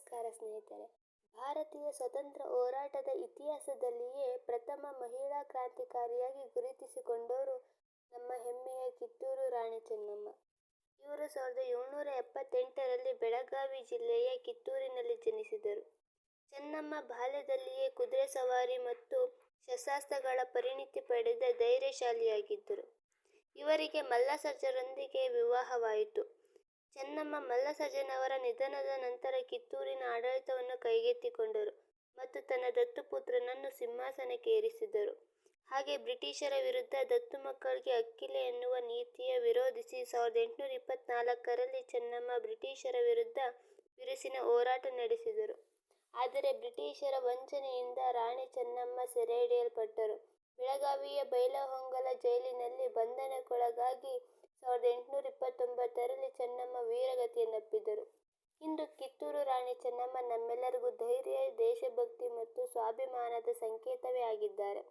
ನಮಸ್ಕಾರ ಸ್ನೇಹಿತರೆ ಭಾರತೀಯ ಸ್ವತಂತ್ರ ಹೋರಾಟದ ಇತಿಹಾಸದಲ್ಲಿಯೇ ಪ್ರಥಮ ಮಹಿಳಾ ಕ್ರಾಂತಿಕಾರಿಯಾಗಿ ಗುರುತಿಸಿಕೊಂಡವರು ನಮ್ಮ ಹೆಮ್ಮೆಯ ಕಿತ್ತೂರು ರಾಣಿ ಚೆನ್ನಮ್ಮ. ಇವರು ಸಾವಿರದ ಏಳ್ನೂರ ಎಪ್ಪತ್ತೆಂಟರಲ್ಲಿ ಬೆಳಗಾವಿ ಜಿಲ್ಲೆಯ ಕಿತ್ತೂರಿನಲ್ಲಿ ಜನಿಸಿದರು. ಚೆನ್ನಮ್ಮ ಬಾಲ್ಯದಲ್ಲಿಯೇ ಕುದುರೆ ಸವಾರಿ ಮತ್ತು ಶಸ್ತ್ರಾಸ್ತ್ರಗಳ ಪರಿಣಿತಿ ಪಡೆದ ಧೈರ್ಯಶಾಲಿಯಾಗಿದ್ದರು. ಇವರಿಗೆ ಮಲ್ಲಸರ್ಜರೊಂದಿಗೆ ವಿವಾಹವಾಯಿತು. ಚೆನ್ನಮ್ಮ ಮಲ್ಲಸಜ್ಜನವರ ನಿಧನದ ನಂತರ ಕಿತ್ತೂರಿನ ಆಡಳಿತವನ್ನು ಕೈಗೆತ್ತಿಕೊಂಡರು ಮತ್ತು ತನ್ನ ದತ್ತುಪುತ್ರನನ್ನು ಸಿಂಹಾಸನಕ್ಕೆ ಏರಿಸಿದರು. ಹಾಗೆ ಬ್ರಿಟಿಷರ ವಿರುದ್ಧ ದತ್ತು ಮಕ್ಕಳಿಗೆ ಅಕ್ಕಿಲೆ ಎನ್ನುವ ನೀತಿಯ ವಿರೋಧಿಸಿ ಸಾವಿರದ ಎಂಟುನೂರ ಇಪ್ಪತ್ನಾಲ್ಕರಲ್ಲಿ ಚೆನ್ನಮ್ಮ ಬ್ರಿಟಿಷರ ವಿರುದ್ಧ ಬಿರುಸಿನ ಹೋರಾಟ ನಡೆಸಿದರು. ಆದರೆ ಬ್ರಿಟಿಷರ ವಂಚನೆಯಿಂದ ರಾಣಿ ಚೆನ್ನಮ್ಮ ಸೆರೆಹಿಡಿಯಲ್ಪಟ್ಟರು. ಬೆಳಗಾವಿಯ ಬೈಲಹೊಂಗಲ ಜೈಲಿನಲ್ಲಿ ಬಂಧನಕ್ಕೊಳಗಾಗಿ ಸಾವಿರದ ಎಂಟುನೂರ ಇಪ್ಪತ್ತೊಂಬತ್ತರಲ್ಲಿ ಚೆನ್ನಮ್ಮ ವೀರಗತಿಯನ್ನಪ್ಪಿದ್ದರು ಇಂದು ಕಿತ್ತೂರು ರಾಣಿ ಚೆನ್ನಮ್ಮ ನಮ್ಮೆಲ್ಲರಿಗೂ ಧೈರ್ಯ, ದೇಶಭಕ್ತಿ ಮತ್ತು ಸ್ವಾಭಿಮಾನದ ಸಂಕೇತವೇ ಆಗಿದ್ದಾರೆ.